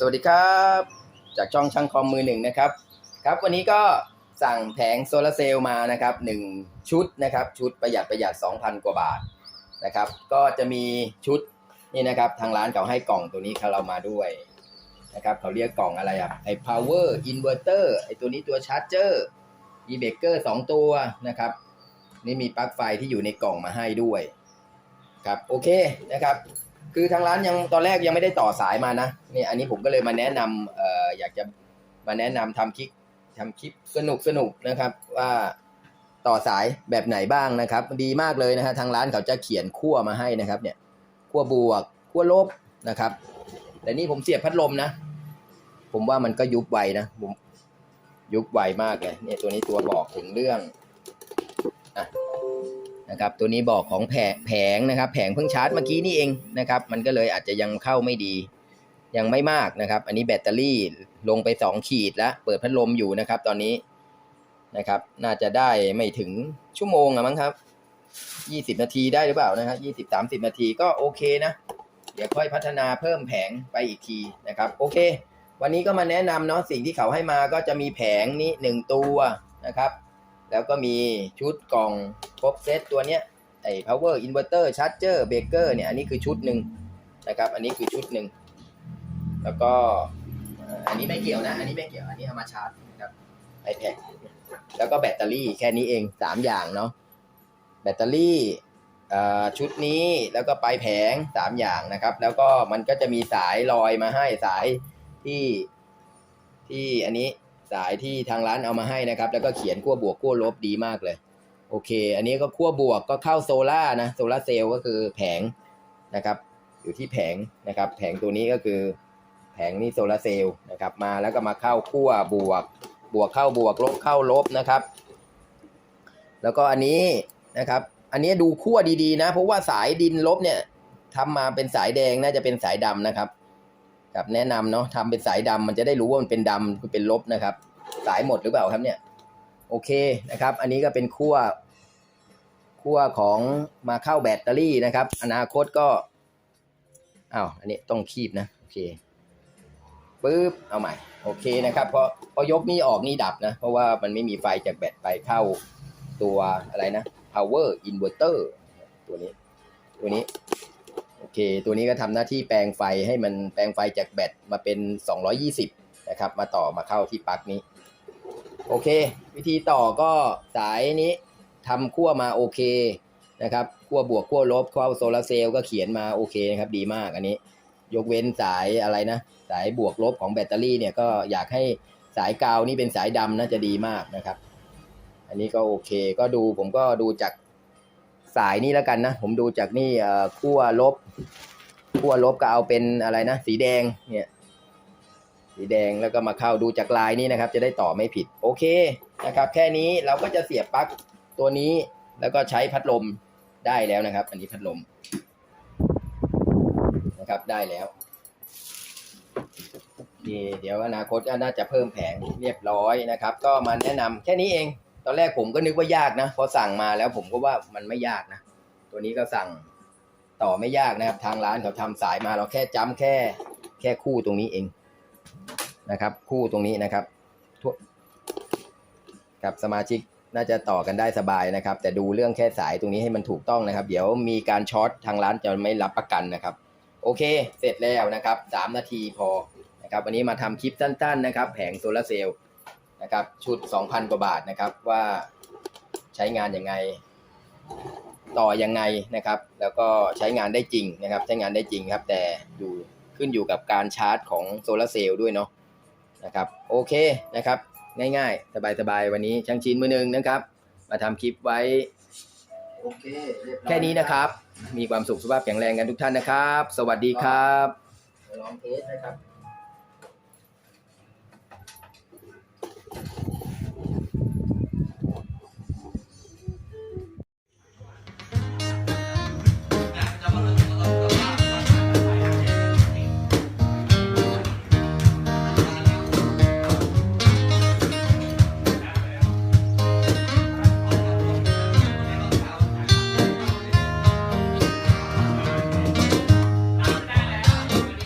สวัสดีครับ จากช่องช่างคอมมือหนึ่งนะครับ ครับวันนี้ก็สั่งแผงโซลาร์เซลล์มานะครับหนึ่งชุดนะครับ ชุดประหยัดประหยัด 2,000 กว่าบาทนะครับ ก็จะมีชุดนี่นะครับทางร้านเขาให้กล่องตัวนี้เขาเรามาด้วยนะครับเขาเรียกกล่องอะไรอะไอ้ power inverter ไอ้ตัวนี้ตัวชาร์จเจอร์ e b r e a k e r สองตัวนะครับ นี่มีปลั๊กไฟที่อยู่ในกล่องมาให้ด้วยครับโอเคนะครับ คือทางร้านยังตอนแรกยังไม่ได้ต่อสายมานะนี่อันนี้ผมก็เลยมาแนะนำเอ่ออยากจะมาแนะนำทำคลิปทำคลิปสนุกสนุกนะครับ ว่าต่อสายแบบไหนบ้างนะครับ ดีมากเลยนะฮะทางร้านเขาจะเขียนขั้วมาให้นะครับเนี่ยขั้วบวกขั้วลบนะครับ แต่นี่ผมเสียบพัดลมนะ ผมว่ามันก็ยุบไวนะผมยุบไวมากเลยเนี่ยตัวนี้ตัวบอกถึงเรื่องอะ นะครับตัวนี้บอกของแผงนะครับแผงเพิ่งชาร์จเมื่อกี้นี่เองนะครับมันก็เลยอาจจะยังเข้าไม่ดี ยังไม่มากนะครับ อันนี้แบตเตอรี่ลงไปสองขีดแล้วเปิดพัดลมอยู่นะครับตอนนี้นะครับ น่าจะได้ไม่ถึงชั่วโมงอะมั้งครับยี่สิบนาทีได้หรือเปล่านะครับยี่สิบสามสิบนาทีก็โอเคนะ เดี๋ยวค่อยพัฒนาเพิ่มแผงไปอีกทีนะครับโอเค วันนี้ก็มาแนะนำเนาะสิ่งที่เขาให้มาก็จะมีแผงนี้หนึ่งตัวนะครับ แล้วก็มีชุดกล่อง ครบเซตตัวเนี้ยไอ้ power inverter charger breaker เนี่ยอันนี้คือชุดหนึ่งนะครับอันนี้คือชุดหนึ่งแล้วก็อันนี้ไม่เกี่ยวนะ อันนี้ไม่เกี่ยวอันนี้เอามาชาร์จนะครับ iPad แล้วก็แบตเตอรี่แค่นี้เองสามอย่างเนาะแบตเตอรี่ชุดนี้แล้วก็ปลายแผงสามอย่างนะครับ แล้วก็มันก็จะมีสายลอยมาให้สายที่ที่อันนี้สายที่ทางร้านเอามาให้นะครับ แล้วก็เขียนขั้วบวกขั้วลบดีมากเลย โอเค อันนี้ก็ขั้วบวกก็เข้าโซล่านะโซล่าร์เซลล์ก็คือแผงนะครับ อยู่ที่แผงนะครับ แผงตัวนี้ก็คือ แผงนี่โซลาร์เซลล์นะครับ มาแล้วก็มาเข้าขั้วบวก บวกเข้าบวกลบเข้าลบนะครับ แล้วก็อันนี้นะครับ อันนี้ดูขั้วดีๆนะ เพราะว่าสายดินลบเนี่ยทำมาเป็นสายแดงน่าจะเป็นสายดำนะครับครับแนะนำเนาะทำเป็นสายดำมันจะได้รู้ว่ามันเป็นดำคือเป็นลบนะครับ สายหมดหรือเปล่าครับเนี่ย โอเคนะครับ อันนี้ก็เป็นขั้วขั้วของมาเข้าแบตเตอรี่นะครับ อนาคตก็อ้าวอันนี้ต้องคีบนะโอเคปึ๊บเอาใหม่โอเคนะครับเพราะพอยกนี่ออกนี่ดับนะ เพราะว่ามันไม่มีไฟจากแบตไปเข้าตัวอะไรนะ power inverter ตัวนี้ ตัวนี้โอเค ตัวนี้ก็ทำหน้าที่แปลงไฟให้มันแปลงไฟจากแบตมาเป็น 220 นะครับ มาต่อมาเข้าที่ปลั๊กนี้ โอเค วิธีต่อก็สายนี้ทำขั้วมาโอเคนะครับขั้วบวกขั้วลบขั้วโซลาร์เซลล์ก็เขียนมาโอเคนะครับดีมากอันนี้ ยกเว้นสายอะไรนะ สายบวกลบของแบตเตอรี่เนี่ยก็อยากให้สายกาวนี่เป็นสายดำน่าจะดีมากนะครับ อันนี้ก็โอเคก็ดูผมก็ดูจากสายนี้แล้วกันนะ ผมดูจากนี่ขั้วลบขั้วลบก็เอาเป็นอะไรนะ สีแดงเนี่ย สีแดงแล้วก็มาเข้าดูจากลายนี้นะครับ จะได้ต่อไม่ผิดโอเคนะครับ แค่นี้เราก็จะเสียบปลั๊กตัวนี้แล้วก็ใช้พัดลมได้แล้วนะครับ อันนี้พัดลมนะครับได้แล้วโอเคเดี๋ยวอนาคตก็น่าจะเพิ่มแผงเรียบร้อยนะครับ ก็มาแนะนำแค่นี้เอง ตอนแรกผมก็นึกว่ายากนะพอสั่งมาแล้วผมก็ว่ามันไม่ยากนะ ตัวนี้ก็สั่งต่อไม่ยากนะครับ ทางร้านเขาทำสายมาเราแค่จ้ำแค่แค่คู่ตรงนี้เอง นะครับ คู่ตรงนี้นะครับทั่วกับสมาชิกน่าจะต่อกันได้สบายนะครับ แต่ดูเรื่องแค่สายตรงนี้ให้มันถูกต้องนะครับ เดี๋ยวมีการช็อตทางร้านจะไม่รับประกันนะครับ โอเค เสร็จแล้วนะครับสามนาทีพอนะครับ วันนี้มาทำคลิปสั้น ๆ นะครับ แผงโซลาร์เซลล์นะครับ ชุด 2,000 กว่าบาทนะครับว่าใช้งานยังไง ต่อยังไงนะครับ แล้วก็ใช้งานได้จริงนะครับ ใช้งานได้จริงครับ แต่อยู่ขึ้นอยู่กับการชาร์จของโซลาร์เซลล์ด้วยเนาะ นะครับโอเคนะครับง่ายๆ สบายๆ วันนี้ช่างชินมือหนึ่งนะครับ มาทำคลิปไว้โอเคเรียบร้อยแค่นี้นะครับ มีความสุขสุขภาพแข็งแรงกันทุกท่านนะครับ สวัสดีครับลองเทสนะครับ